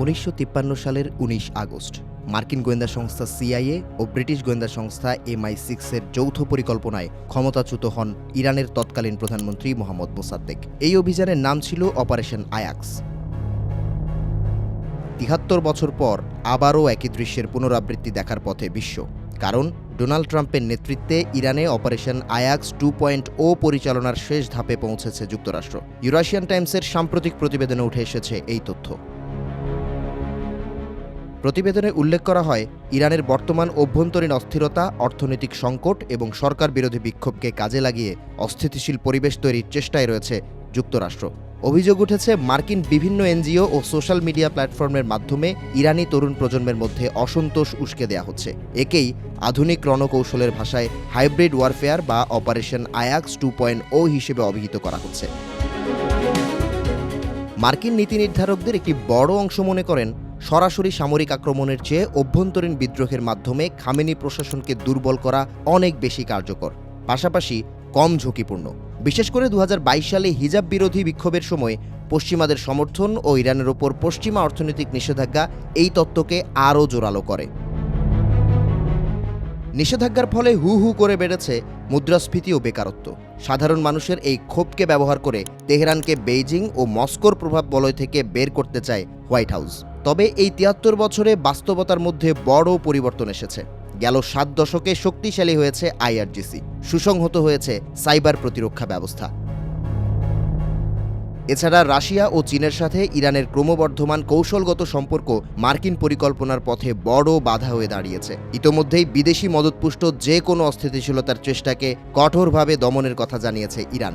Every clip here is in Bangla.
উনিশশো তিপ্পান্ন সালের উনিশ আগস্ট। মার্কিন গোয়েন্দা সংস্থা সিআইএ ও ব্রিটিশ গোয়েন্দা সংস্থা এমআই সিক্সের যৌথ পরিকল্পনায় ক্ষমতাচ্যুত হন ইরানের তৎকালীন প্রধানমন্ত্রী মোহাম্মদ মোসাদ্দেক। এই অভিযানের নাম ছিল অপারেশন আয়াক্স। তিহাত্তর বছর পর আবারও একই দৃশ্যের পুনরাবৃত্তি দেখার পথে বিশ্ব। কারণ ডোনাল্ড ট্রাম্পের নেতৃত্বে ইরানে operation Ajax two point O পরিচালনার শেষ ধাপে পৌঁছেছে যুক্তরাষ্ট্র। ইউরাশিয়ান টাইমসের সাম্প্রতিক প্রতিবেদনে উঠে এসেছে এই তথ্য। প্রতিবেদনে উল্লেখ করা হয়, ইরানের বর্তমান অভ্যন্তরীণ অস্থিরতা, অর্থনৈতিক সংকট এবং সরকার বিরোধী বিক্ষোভকে কাজে লাগিয়ে অস্থিতিশীল পরিবেশ তৈরির চেষ্টায় রয়েছে যুক্তরাষ্ট্র। অভিযোগ উঠেছে, মার্কিন বিভিন্ন এনজিও ও সোশ্যাল মিডিয়া প্ল্যাটফর্মের মাধ্যমে ইরানি তরুণ প্রজন্মের মধ্যে অসন্তোষ উস্কে দেয়া হচ্ছে। একেই আধুনিক রণকৌশলের ভাষায় হাইব্রিড ওয়ারফেয়ার বা operation Ajax two point O হিসেবে অভিহিত করা হচ্ছে। মার্কিন নীতি নির্ধারকদের একটি বড় অংশ মনে করেন সরাসরি সামরিক আক্রমণের চেয়ে অভ্যন্তরীণ বিদ্রোহের মাধ্যমে খামেনি প্রশাসনকে দুর্বল করা অনেক বেশি কার্যকর, পাশাপাশি কম ঝুঁকিপূর্ণ। বিশেষ করে দু হাজার বাইশ সালে হিজাব বিরোধী বিক্ষোভের সময় পশ্চিমাদের সমর্থন ও ইরানের ওপর পশ্চিমা অর্থনৈতিক নিষেধাজ্ঞা এই তত্ত্বকে আরও জোরালো করে। নিষেধাজ্ঞার ফলে হু হু করে বেড়েছে মুদ্রাস্ফীতি ও বেকারত্ব। সাধারণ মানুষের এই ক্ষোভকে ব্যবহার করে তেহরানকে বেইজিং ও মস্কোর প্রভাব বলয় থেকে বের করতে চায় হোয়াইট হাউস। তবে এই তিয়াত্তর বছরে বাস্তবতার মধ্যে বড় পরিবর্তন এসেছে। গেল সাত দশকে শক্তিশালী হয়েছে আইআরজিসি। সুসংহত হয়েছে সাইবার প্রতিরক্ষা ব্যবস্থা। এছাড়া রাশিয়া ও চীনের সাথে ইরানের ক্রমবর্ধমান কৌশলগত সম্পর্ক মার্কিন পরিকল্পনার পথে বড় বাধা হয়ে দাঁড়িয়েছে। ইতোমধ্যেই বিদেশি মদতপুষ্ট যে কোনো অস্থিতিশীলতার চেষ্টাকে কঠোরভাবে দমনের কথা জানিয়েছে ইরান।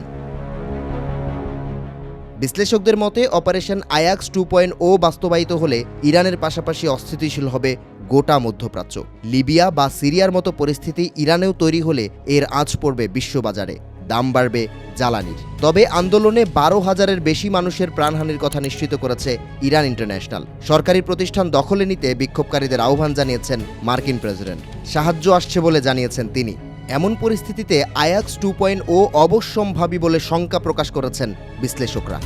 বিশ্লেষকদের মতে, operation Ajax two point O বাস্তবায়িত হলে ইরানের পাশাপাশি অস্থিতিশীল হবে গোটা মধ্যপ্রাচ্য। লিবিয়া বা সিরিয়ার মতো পরিস্থিতি ইরানেও তৈরি হলে এর আঁচ পড়বে বিশ্ববাজারে। দাম বাড়বে জ্বালানির তবে আন্দোলনে বারো হাজারের বেশি মানুষের প্রাণহানির কথা নিশ্চিত করেছে ইরান ইন্টারন্যাশনাল। সরকারি প্রতিষ্ঠান দখলে নিতে বিক্ষোভকারীদের আহ্বান জানিয়েছেন মার্কিন প্রেসিডেন্ট। সাহায্য আসছে বলে জানিয়েছেন তিনি। এমন পরিস্থিতিতে আয়াক্স টু পয়েন্ট ও অবশ্যম্ভাবী বলে শঙ্কা প্রকাশ করেছেন বিশ্লেষকরা।